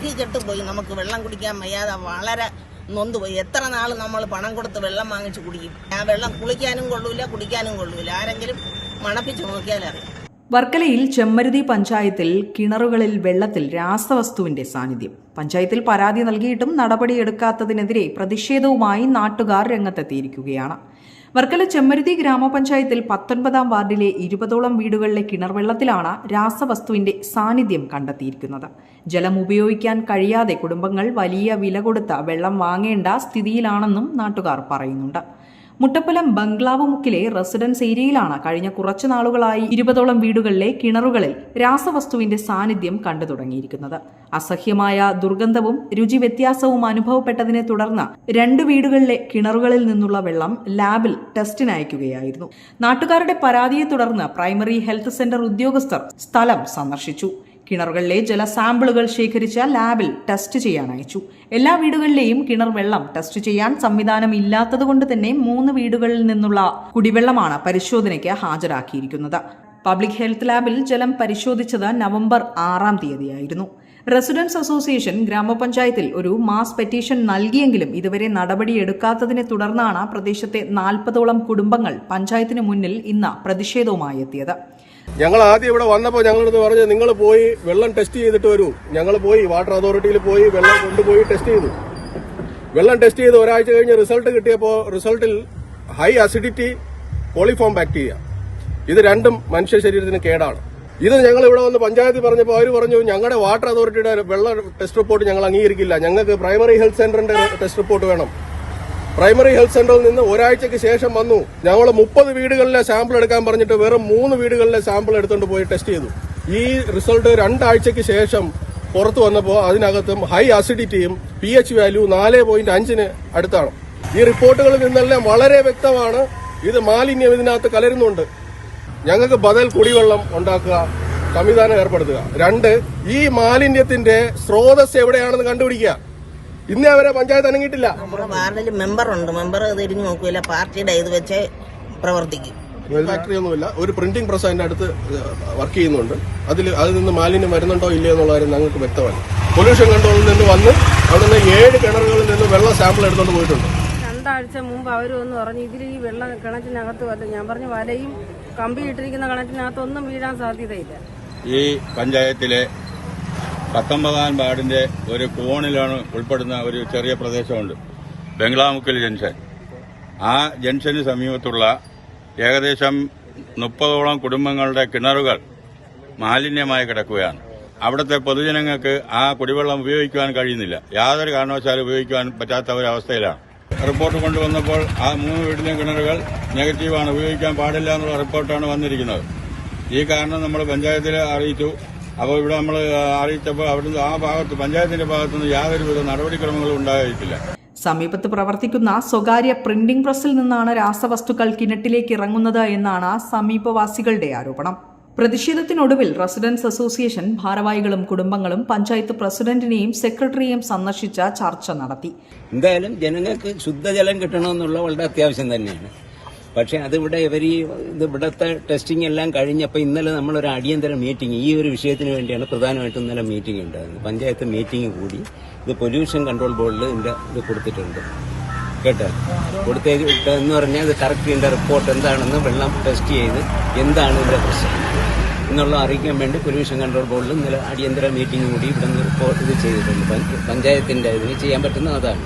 ഗതി കെട്ടുപോയി നമുക്ക് വെള്ളം കുടിക്കാൻ വയ്യാതെ വളരെ നൊന്തുപോയി. എത്ര നാൾ നമ്മൾ പണം കൊടുത്ത് വെള്ളം വാങ്ങിച്ച് കുടിക്കും? ആ വെള്ളം കുളിക്കാനും കൊള്ളൂല കുടിക്കാനും കൊള്ളൂല. ആരെങ്കിലും മണപ്പിച്ച് നോക്കിയാലറിയാം വർക്കലയിൽ ചെമ്മരുതി പഞ്ചായത്തിൽ കിണറുകളിൽ വെള്ളത്തിൽ രാസവസ്തുവിന്റെ സാന്നിധ്യം. പഞ്ചായത്തിൽ പരാതി നൽകിയിട്ടും നടപടിയെടുക്കാത്തതിനെതിരെ പ്രതിഷേധവുമായി നാട്ടുകാർ രംഗത്തെത്തിയിരിക്കുകയാണ്. വർക്കല ചെമ്മരുതി ഗ്രാമപഞ്ചായത്തിൽ പത്തൊൻപതാം വാർഡിലെ ഇരുപതോളം വീടുകളിലെ കിണർ വെള്ളത്തിലാണ് രാസവസ്തുവിന്റെ സാന്നിധ്യം കണ്ടെത്തിയിരിക്കുന്നത്. ജലം ഉപയോഗിക്കാൻ കഴിയാതെ കുടുംബങ്ങൾ വലിയ വില കൊടുത്ത വെള്ളം വാങ്ങേണ്ട സ്ഥിതിയിലാണെന്നും നാട്ടുകാർ പറയുന്നുണ്ട്. മുട്ടപ്പലം ബംഗ്ലാവ് മുക്കിലെ റെസിഡൻസ് ഏരിയയിലാണ് കഴിഞ്ഞ കുറച്ചു നാളുകളായി ഇരുപതോളം വീടുകളിലെ കിണറുകളിൽ രാസവസ്തുവിന്റെ സാന്നിധ്യം കണ്ടു തുടങ്ങിയിരിക്കുന്നത്. അസഹ്യമായ ദുർഗന്ധവും രുചി വ്യത്യാസവും അനുഭവപ്പെട്ടതിനെ തുടർന്ന് രണ്ട് വീടുകളിലെ കിണറുകളിൽ നിന്നുള്ള വെള്ളം ലാബിൽ ടെസ്റ്റിന് അയക്കുകയായിരുന്നു. നാട്ടുകാരുടെ പരാതിയെ തുടർന്ന് പ്രൈമറി ഹെൽത്ത് സെന്റർ ഉദ്യോഗസ്ഥർ സ്ഥലം സന്ദർശിച്ചു. കിണറുകളിലെ ജലസാമ്പിളുകൾ ശേഖരിച്ച ലാബിൽ ടെസ്റ്റ് ചെയ്യാൻ അയച്ചു. എല്ലാ വീടുകളിലെയും കിണർ വെള്ളം ടെസ്റ്റ് ചെയ്യാൻ സംവിധാനം ഇല്ലാത്തതുകൊണ്ട് തന്നെ മൂന്ന് വീടുകളിൽ നിന്നുള്ള കുടിവെള്ളമാണ് പരിശോധനയ്ക്ക് ഹാജരാക്കിയിരിക്കുന്നത്. പബ്ലിക് ഹെൽത്ത് ലാബിൽ ജലം പരിശോധിച്ചത് നവംബർ ആറാം തീയതിയായിരുന്നു. റെസിഡൻസ് അസോസിയേഷൻ ഗ്രാമപഞ്ചായത്തിൽ ഒരു മാസ് പെറ്റീഷൻ നൽകിയെങ്കിലും ഇതുവരെ നടപടിയെടുക്കാത്തതിനെ തുടർന്നാണ് പ്രദേശത്തെ നാൽപ്പതോളം കുടുംബങ്ങൾ പഞ്ചായത്തിന് മുന്നിൽ ഇന്ന് പ്രതിഷേധവുമായി എത്തിയത്. ഞങ്ങൾ ആദ്യം ഇവിടെ വന്നപ്പോൾ ഞങ്ങളടുത്ത് പറഞ്ഞു നിങ്ങൾ പോയി വെള്ളം ടെസ്റ്റ് ചെയ്തിട്ട് വരൂ. ഞങ്ങൾ പോയി വാട്ടർ അതോറിറ്റിയിൽ പോയി വെള്ളം കൊണ്ടുപോയി ടെസ്റ്റ് ചെയ്തു. വെള്ളം ടെസ്റ്റ് ചെയ്ത് ഒരാഴ്ച കഴിഞ്ഞ് റിസൾട്ട് കിട്ടിയപ്പോൾ റിസൾട്ടിൽ ഹൈ അസിഡിറ്റി കോളിഫോം ബാക്ടീരിയ ഇത് രണ്ടും മനുഷ്യ ശരീരത്തിന് കേടാണ്. ഇത് ഞങ്ങൾ ഇവിടെ വന്ന് പഞ്ചായത്തിൽ പറഞ്ഞപ്പോൾ അവർ പറഞ്ഞു ഞങ്ങളുടെ വാട്ടർ അതോറിറ്റിയുടെ വെള്ള ടെസ്റ്റ് റിപ്പോർട്ട് ഞങ്ങൾ അംഗീകരിക്കില്ല. ഞങ്ങൾക്ക് പ്രൈമറി ഹെൽത്ത് സെന്ററിന്റെ ടെസ്റ്റ് റിപ്പോർട്ട് വേണം. പ്രൈമറി ഹെൽത്ത് സെന്ററിൽ നിന്ന് ഒരാഴ്ചയ്ക്ക് ശേഷം വന്നു. ഞങ്ങൾ മുപ്പത് വീടുകളിലെ സാമ്പിൾ എടുക്കാൻ പറഞ്ഞിട്ട് വെറും മൂന്ന് വീടുകളിലെ സാമ്പിൾ എടുത്തുകൊണ്ട് പോയി ടെസ്റ്റ് ചെയ്തു. ഈ റിസൾട്ട് രണ്ടാഴ്ചയ്ക്ക് ശേഷം പുറത്തു വന്നപ്പോൾ അതിനകത്തും ഹൈ അസിഡിറ്റിയും പി എച്ച് വാല്യൂ നാല് പോയിന്റ് അഞ്ചിന് അടുത്താണ്. ഈ റിപ്പോർട്ടുകളിൽ നിന്നെല്ലാം വളരെ വ്യക്തമാണ്. ഇത് മാലിന്യം ഇതിനകത്ത് കലരുന്നുണ്ട്. ഞങ്ങൾക്ക് ബദൽ കുടിവെള്ളം ഉണ്ടാക്കുക സംവിധാനം ഏർപ്പെടുത്തുക. രണ്ട് ഈ മാലിന്യത്തിന്റെ സ്രോതസ് എവിടെയാണെന്ന് കണ്ടുപിടിക്കുക. ഇന്നേ അവരെ പഞ്ചായത്ത് അനങ്ങിയിട്ടില്ല. നമ്മുടെ വാർഡിൽ മെമ്പർ ഉണ്ട് മെമ്പർ തിരിഞ്ഞു നോക്കൂല. പാർട്ടിയുടെ ഇത് വെച്ച് പ്രവർത്തിക്കും. ഫാക്ടറി ഒന്നുമില്ല. ഒരു പ്രിന്റിംഗ് പ്രസ് അതിന്റെ അടുത്ത് വർക്ക് ചെയ്യുന്നുണ്ട്. അതിൽ അതിൽ നിന്ന് മാലിന്യം വരുന്നുണ്ടോ ഇല്ലയോ എന്നുള്ള കാര്യം ഞങ്ങൾക്ക് വ്യക്തമല്ല. പൊല്യൂഷൻ കൺട്രോളിൽ നിന്ന് വന്ന് അവിടെ നിന്ന് ഏഴ് കിണറുകളിൽ നിന്ന് വെള്ളം സാമ്പിൾ എടുത്തുകൊണ്ട് പോയിട്ടുണ്ട്. രണ്ടാഴ്ച മുമ്പ് അവർ വന്ന് പറഞ്ഞു ഇതിൽ ഈ വെള്ളം കിണറ്റിനകത്ത് വല്ല ഞാൻ പറഞ്ഞു വലയും കമ്പി ഇട്ടിരിക്കുന്ന കിണറ്റിനകത്ത് ഒന്നും വീഴാൻ സാധ്യതയില്ല. ഈ പഞ്ചായത്തിലെ പത്തൊമ്പതാം വാർഡിന്റെ ഒരു കോണിലാണ് ഉൾപ്പെടുന്ന ഒരു ചെറിയ പ്രദേശമുണ്ട്. ബംഗ്ലാമുക്കൽ ജംഗ്ഷൻ. ആ ജംഗ്ഷന് സമീപത്തുള്ള ഏകദേശം മുപ്പതോളം കുടുംബങ്ങളുടെ കിണറുകൾ മാലിന്യമായി കിടക്കുകയാണ്. അവിടുത്തെ പൊതുജനങ്ങൾക്ക് ആ കുടിവെള്ളം ഉപയോഗിക്കുവാൻ കഴിയുന്നില്ല. യാതൊരു കാരണവശാലും ഉപയോഗിക്കുവാൻ പറ്റാത്ത ഒരവസ്ഥയിലാണ് റിപ്പോർട്ട് കൊണ്ടുവന്നപ്പോൾ ആ മൂന്ന് വീടിലെ കിണറുകൾ നെഗറ്റീവാണ്. ഉപയോഗിക്കാൻ പാടില്ല എന്നുള്ള റിപ്പോർട്ടാണ് വന്നിരിക്കുന്നത്. ഈ കാരണം നമ്മൾ പഞ്ചായത്തിൽ അറിയിച്ചു. അപ്പോൾ ഇവിടെ നമ്മൾ അറിയിച്ചപ്പോൾ അവിടുന്ന് ആ ഭാഗത്ത് പഞ്ചായത്തിന്റെ ഭാഗത്തുനിന്ന് യാതൊരുവിധ നടപടിക്രമങ്ങളും ഉണ്ടായിട്ടില്ല. സമീപത്ത് പ്രവർത്തിക്കുന്ന സ്വകാര്യ പ്രിന്റിംഗ് പ്രസ്സിൽ നിന്നാണ് രാസവസ്തുക്കൾ കിണറ്റിലേക്ക് ഇറങ്ങുന്നത് എന്നാണ് സമീപവാസികളുടെ ആരോപണം. പ്രതിഷേധത്തിനൊടുവിൽ റെസിഡൻസ് അസോസിയേഷൻ ഭാരവാഹികളും കുടുംബങ്ങളും പഞ്ചായത്ത് പ്രസിഡന്റിനെയും സെക്രട്ടറിയെയും സന്ദർശിച്ച ചർച്ച നടത്തി. എന്തായാലും ജനങ്ങൾക്ക് ശുദ്ധജലം കിട്ടണമെന്നുള്ള വളരെ അത്യാവശ്യം തന്നെയാണ്. പക്ഷെ അതിവിടെ ഇവർ ഈ ഇത് ഇവിടുത്തെ ടെസ്റ്റിംഗ് എല്ലാം കഴിഞ്ഞപ്പോൾ ഇന്നലെ നമ്മളൊരു അടിയന്തര മീറ്റിംഗ് ഈ ഒരു വിഷയത്തിന് വേണ്ടിയാണ് പ്രധാനമായിട്ടും ഇന്നലെ മീറ്റിംഗ് ഉണ്ടായിരുന്നത്. പഞ്ചായത്ത് മീറ്റിംഗ് കൂടി ഇത് പൊല്യൂഷൻ കൺട്രോൾ ബോർഡിൽ ഇതിന്റെ ഇത് കൊടുത്തിട്ടുണ്ട്. കേട്ടോ? കൊടുത്തേക്ക് എന്ന് പറഞ്ഞാൽ ഇത് കറക്റ്റ് ഇതിന്റെ റിപ്പോർട്ട് എന്താണെന്ന് വെള്ളം ടെസ്റ്റ് ചെയ്ത് എന്താണ് ഇതിന്റെ പ്രശ്നം എന്നുള്ള അറിയിക്കാൻ വേണ്ടി പൊല്യൂഷൻ കൺട്രോൾ ബോർഡിൽ ഇന്നലെ അടിയന്തര മീറ്റിംഗ് കൂടി ഇവിടെ നിന്ന് റിപ്പോർട്ട് ഇത് ചെയ്തിട്ടുണ്ട്. പഞ്ചായത്തിന്റെ ഇതിന് ചെയ്യാൻ പറ്റുന്ന അതാണ്.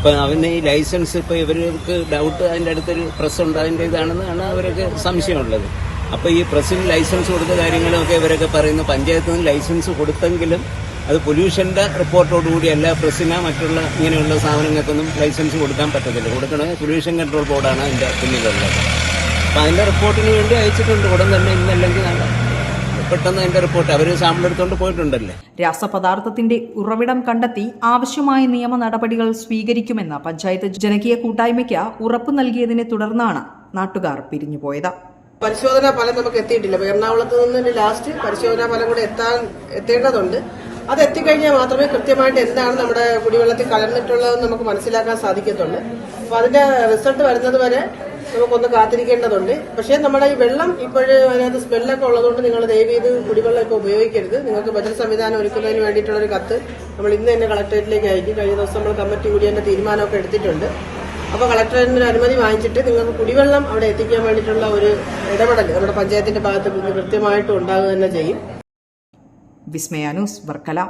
ഇപ്പൊ അവന് ഈ ലൈസൻസ് ഇപ്പം ഇവർക്ക് ഡൗട്ട് അതിന്റെ അടുത്തൊരു പ്രസ് ഉണ്ട് അതിന്റെ ഇതാണെന്നാണ് അവർക്ക് സംശയമുള്ളത്. അപ്പോൾ ഈ പ്രസിന് ലൈസൻസ് കൊടുത്ത കാര്യങ്ങളൊക്കെ ഇവരൊക്കെ പറയുന്നു. പഞ്ചായത്തിൽ നിന്ന് ലൈസൻസ് കൊടുത്തെങ്കിലും അത് പൊല്യൂഷന്റെ റിപ്പോർട്ടോടുകൂടി അല്ല പ്രസ്സിന മറ്റുള്ള ഇങ്ങനെയുള്ള സാധനങ്ങൾക്കൊന്നും ലൈസൻസ് കൊടുക്കാൻ പറ്റത്തില്ല. കൊടുക്കണത് പൊല്യൂഷൻ കൺട്രോൾ ബോർഡാണ് അതിന്റെ പിന്നിലുള്ളത്. അപ്പോൾ അതിന്റെ റിപ്പോർട്ടിന് വേണ്ടി അയച്ചിട്ടുണ്ട്. ഉടൻ തന്നെ ഇന്നല്ലെങ്കിൽ നാളെ. പെട്ടെന്ന് അതിന്റെ റിപ്പോർട്ട് അവർ സാമ്പിൾ എടുത്തുകൊണ്ട് പോയിട്ടുണ്ടല്ലേ? രാസപദാർത്ഥത്തിന്റെ ഉറവിടം കണ്ടെത്തി ആവശ്യമായ നിയമ നടപടികൾ സ്വീകരിക്കുമെന്ന പഞ്ചായത്ത് ജനകീയ കൂട്ടായ്മയ്ക്ക് ഉറപ്പ് നൽകിയതിനെ തുടർന്നാണ് നാട്ടുകാർ പിരിഞ്ഞുപോയത്. പരിശോധനാ ഫലം നമുക്ക് എത്തിയിട്ടില്ല. എറണാകുളത്ത് നിന്ന് ലാസ്റ്റ് പരിശോധനാ ഫലം കൂടെ എത്താൻ എത്തേണ്ടതുണ്ട്. അത് എത്തിക്കഴിഞ്ഞാൽ മാത്രമേ കൃത്യമായിട്ട് എന്താണ് നമ്മുടെ കുടിവെള്ളത്തിൽ കലർന്നിട്ടുള്ളതെന്ന് നമുക്ക് മനസ്സിലാക്കാൻ സാധിക്കത്തുള്ളൂ. അപ്പൊ അതിന്റെ റിസൾട്ട് വരുന്നത് വരെ നമുക്കൊന്ന് കാത്തിരിക്കേണ്ടതുണ്ട്. പക്ഷേ നമ്മുടെ ഈ വെള്ളം ഇപ്പോഴും അതിനകത്ത് സ്മെല്ലൊക്കെ ഉള്ളതുകൊണ്ട് നിങ്ങൾ ദയവ് ചെയ്ത് കുടിവെള്ളം ഇപ്പോൾ ഉപയോഗിക്കരുത്. നിങ്ങൾക്ക് ബജറ്റ് സംവിധാനം ഒരുക്കുന്നതിന് വേണ്ടിയിട്ടുള്ളൊരു കത്ത് നമ്മൾ ഇന്ന് തന്നെ കളക്ടറേറ്റിലേക്ക് അയക്കും. കഴിഞ്ഞ ദിവസം നമ്മൾ കമ്മിറ്റി കൂടി തന്നെ തീരുമാനമൊക്കെ എടുത്തിട്ടുണ്ട്. അപ്പോൾ കളക്ടറേറ്റിന്റെ ഒരു അനുമതി വാങ്ങിച്ചിട്ട് നിങ്ങൾക്ക് കുടിവെള്ളം അവിടെ എത്തിക്കാൻ വേണ്ടിയിട്ടുള്ള ഒരു ഇടപെടൽ നമ്മുടെ പഞ്ചായത്തിന്റെ ഭാഗത്ത് കൃത്യമായിട്ടും ഉണ്ടാകുക തന്നെ ചെയ്യും. വിസ്മയാനൂസ് വർക്കല.